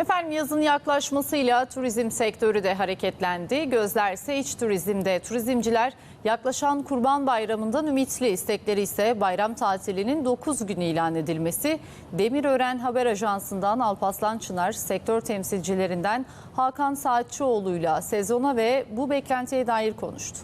Efendim yazın yaklaşmasıyla turizm sektörü de hareketlendi. Gözlerse iç turizmde. Turizmciler yaklaşan Kurban Bayramı'ndan ümitli. İstekleri ise bayram tatilinin 9 gün ilan edilmesi. Demirören Haber Ajansı'ndan Alpaslan Çınar, sektör temsilcilerinden Hakan Saatçıoğlu'yla sezona ve bu beklentiye dair konuştu.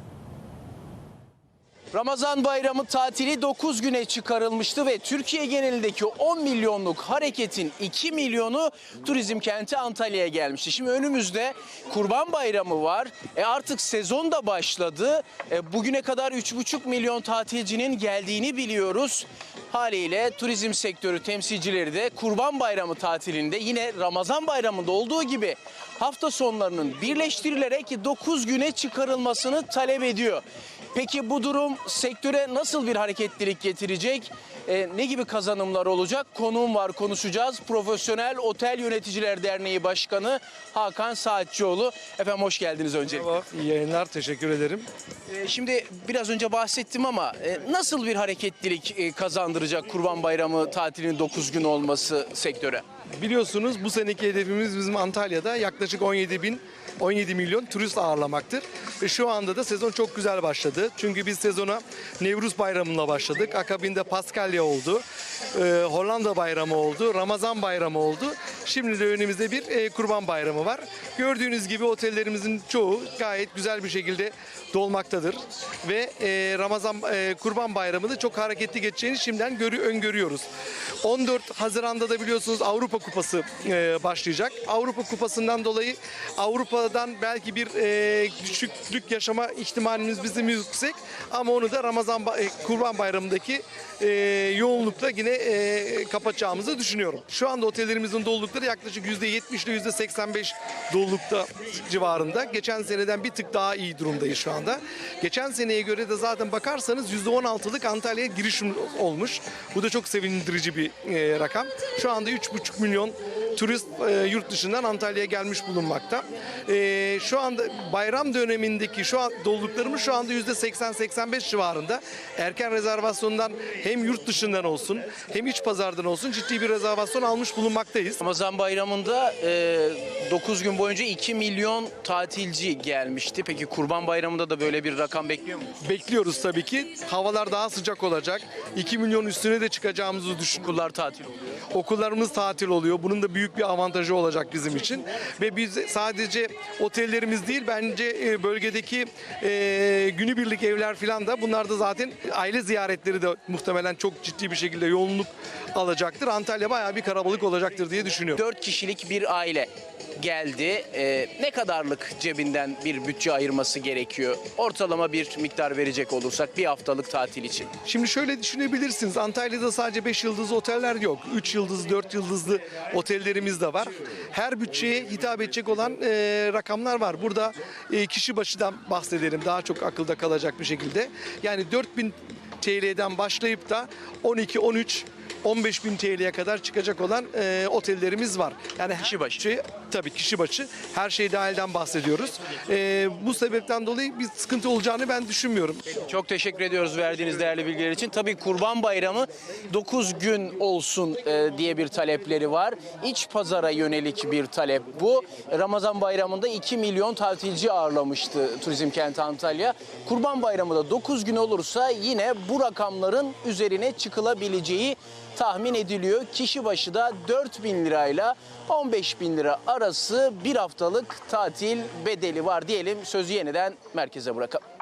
Ramazan bayramı tatili 9 güne çıkarılmıştı ve Türkiye genelindeki 10 milyonluk hareketin 2 milyonu turizm kenti Antalya'ya gelmişti. Şimdi önümüzde Kurban Bayramı var. E artık sezon da başladı. E bugüne kadar 3,5 milyon tatilcinin geldiğini biliyoruz. Haliyle turizm sektörü temsilcileri de Kurban Bayramı tatilinde yine Ramazan Bayramı'nda olduğu gibi hafta sonlarının birleştirilerek 9 güne çıkarılmasını talep ediyor. Peki bu durum sektöre nasıl bir hareketlilik getirecek? Ee, ne gibi kazanımlar olacak? Konuğum var konuşacağız. Profesyonel Otel Yöneticiler Derneği Başkanı Hakan Saatçioğlu. Efendim hoş geldiniz öncelikle. Merhaba, iyi yayınlar. Teşekkür ederim. Ee, şimdi biraz önce bahsettim ama e, nasıl bir hareketlilik e, kazandıracak Kurban Bayramı tatilinin 9 gün olması sektöre? Biliyorsunuz bu seneki hedefimiz bizim Antalya'da yaklaşık 17 bin 17 milyon turist ağırlamaktır. Ve şu anda da sezon çok güzel başladı. Çünkü biz sezona Nevruz Bayramı'nda başladık. Akabinde Paskalya oldu. Ee, Hollanda Bayramı oldu. Ramazan Bayramı oldu. Şimdi de önümüzde bir e, Kurban Bayramı var. Gördüğünüz gibi otellerimizin çoğu gayet güzel bir şekilde dolmaktadır. Ve e, Ramazan e, Kurban Bayramı da çok hareketli geçeceğini şimdiden görü, öngörüyoruz. 14 Haziran'da da biliyorsunuz Avrupa Kupası e, başlayacak. Avrupa Kupası'ndan dolayı Avrupa'dan belki bir e, düşüklük yaşama ihtimalimiz bizim yüksek. Ama onu da Ramazan e, Kurban Bayramı'ndaki e, yoğunlukla yine e, kapatacağımızı düşünüyorum. Şu anda otellerimizin dolulukları yaklaşık %70 ile %85 dolulukta civarında. Geçen seneden bir tık daha iyi durumdayız şu anda. Geçen seneye göre de zaten bakarsanız %16'lık Antalya'ya girişim olmuş. Bu da çok sevindirici bir e, rakam. Şu anda 3,5 milyon milyon turist e, yurt dışından Antalya'ya gelmiş bulunmakta. E, şu anda bayram dönemindeki şu an doluluklarımız şu anda %80-85 civarında. Erken rezervasyondan hem yurt dışından olsun hem iç pazardan olsun ciddi bir rezervasyon almış bulunmaktayız. Ramazan Bayramı'nda e, 9 gün boyunca 2 milyon tatilci gelmişti. Peki Kurban Bayramı'nda da böyle bir rakam bekliyor musunuz? Bekliyoruz tabii ki. Havalar daha sıcak olacak. 2 milyon üstüne de çıkacağımızı düşünüyoruz. Okullar tatil oluyor. Okullarımız tatil oluyor. Bunun da büyük bir avantajı olacak bizim için. Ve biz sadece otellerimiz değil bence e, bölgedeki e, günübirlik evler falan da bunlar da zaten aile ziyaretleri de muhtemelen çok ciddi bir şekilde yoğunluk alacaktır. Antalya bayağı bir karabalık olacaktır diye düşünüyorum. 4 kişilik bir aile geldi. Ee, ne kadarlık cebinden bir bütçe ayırması gerekiyor? Ortalama bir miktar verecek olursak bir haftalık tatil için. Şimdi şöyle düşünebilirsiniz. Antalya'da sadece 5 yıldızlı oteller yok. 3 yıldızlı, 4 yıldızlı otellerimiz de var. Her bütçeye hitap edecek olan e, rakamlar var. Burada e, kişi başıdan bahsedelim daha çok akılda kalacak bir şekilde. Yani 4000 TL'den başlayıp da 12, 13 15 bin TL'ye kadar çıkacak olan e, otellerimiz var. Yani her Kişi başı. bütçe- tabii kişi başı her şey dahilden bahsediyoruz. E, bu sebepten dolayı bir sıkıntı olacağını ben düşünmüyorum. Çok teşekkür ediyoruz verdiğiniz değerli bilgiler için. Tabii Kurban Bayramı 9 gün olsun e, diye bir talepleri var. İç pazara yönelik bir talep bu. Ramazan Bayramı'nda 2 milyon tatilci ağırlamıştı Turizm Kenti Antalya. Kurban Bayramı da 9 gün olursa yine bu rakamların üzerine çıkılabileceği tahmin ediliyor. Kişi başı da 4 bin lirayla 15 bin lira arası bir haftalık tatil bedeli var diyelim. Sözü yeniden merkeze bırakalım.